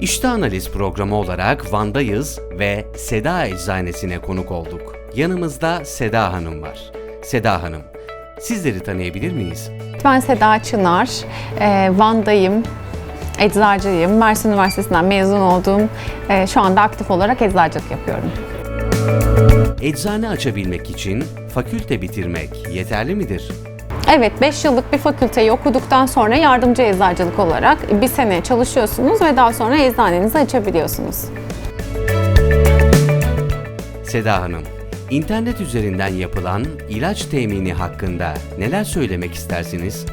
İşte analiz programı olarak Van'dayız ve Seda Eczanesi'ne konuk olduk. Yanımızda Seda Hanım var. Seda Hanım, sizleri tanıyabilir miyiz? Ben Seda Çınar, e, Van'dayım, eczacıyım. Mersin Üniversitesi'nden mezun oldum. E, şu anda aktif olarak eczacılık yapıyorum. Eczane açabilmek için fakülte bitirmek yeterli midir? Evet, 5 yıllık bir fakülteyi okuduktan sonra yardımcı eczacılık olarak bir sene çalışıyorsunuz ve daha sonra eczanenizi açabiliyorsunuz. Seda Hanım, internet üzerinden yapılan ilaç temini hakkında neler söylemek istersiniz?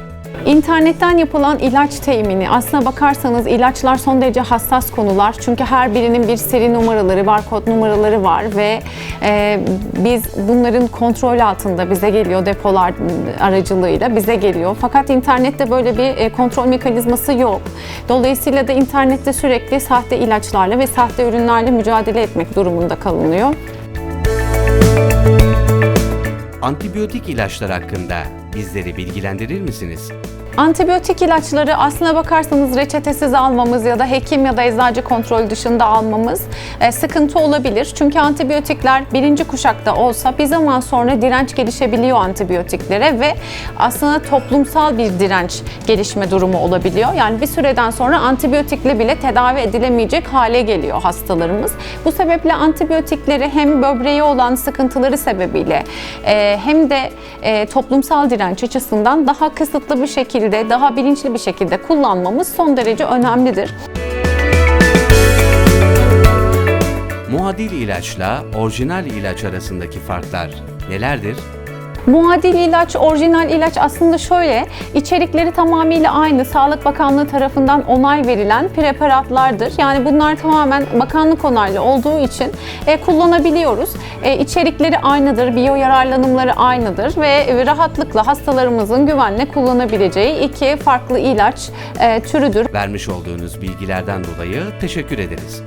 İnternetten yapılan ilaç temini, aslına bakarsanız ilaçlar son derece hassas konular. Çünkü her birinin bir seri numaraları, barkod numaraları var ve e, biz bunların kontrol altında bize geliyor depolar aracılığıyla bize geliyor. Fakat internette böyle bir e, kontrol mekanizması yok. Dolayısıyla da internette sürekli sahte ilaçlarla ve sahte ürünlerle mücadele etmek durumunda kalınıyor. Antibiyotik ilaçlar hakkında bizleri bilgilendirir misiniz? Antibiyotik ilaçları aslına bakarsanız reçetesiz almamız ya da hekim ya da eczacı kontrol dışında almamız e, sıkıntı olabilir. Çünkü antibiyotikler birinci kuşakta olsa bir zaman sonra direnç gelişebiliyor antibiyotiklere ve aslında toplumsal bir direnç gelişme durumu olabiliyor. Yani bir süreden sonra antibiyotikle bile tedavi edilemeyecek hale geliyor hastalarımız. Bu sebeple antibiyotikleri hem böbreğe olan sıkıntıları sebebiyle e, hem de e, toplumsal direnç açısından daha kısıtlı bir şekilde, daha bilinçli bir şekilde kullanmamız son derece önemlidir. Muadil ilaçla orijinal ilaç arasındaki farklar nelerdir? Muadil ilaç, orijinal ilaç aslında şöyle, içerikleri tamamıyla aynı, Sağlık Bakanlığı tarafından onay verilen preparatlardır. Yani bunlar tamamen bakanlık onaylı olduğu için e, kullanabiliyoruz. E, içerikleri aynıdır, biyo yararlanımları aynıdır ve rahatlıkla hastalarımızın güvenle kullanabileceği iki farklı ilaç e, türüdür. Vermiş olduğunuz bilgilerden dolayı teşekkür ederiz.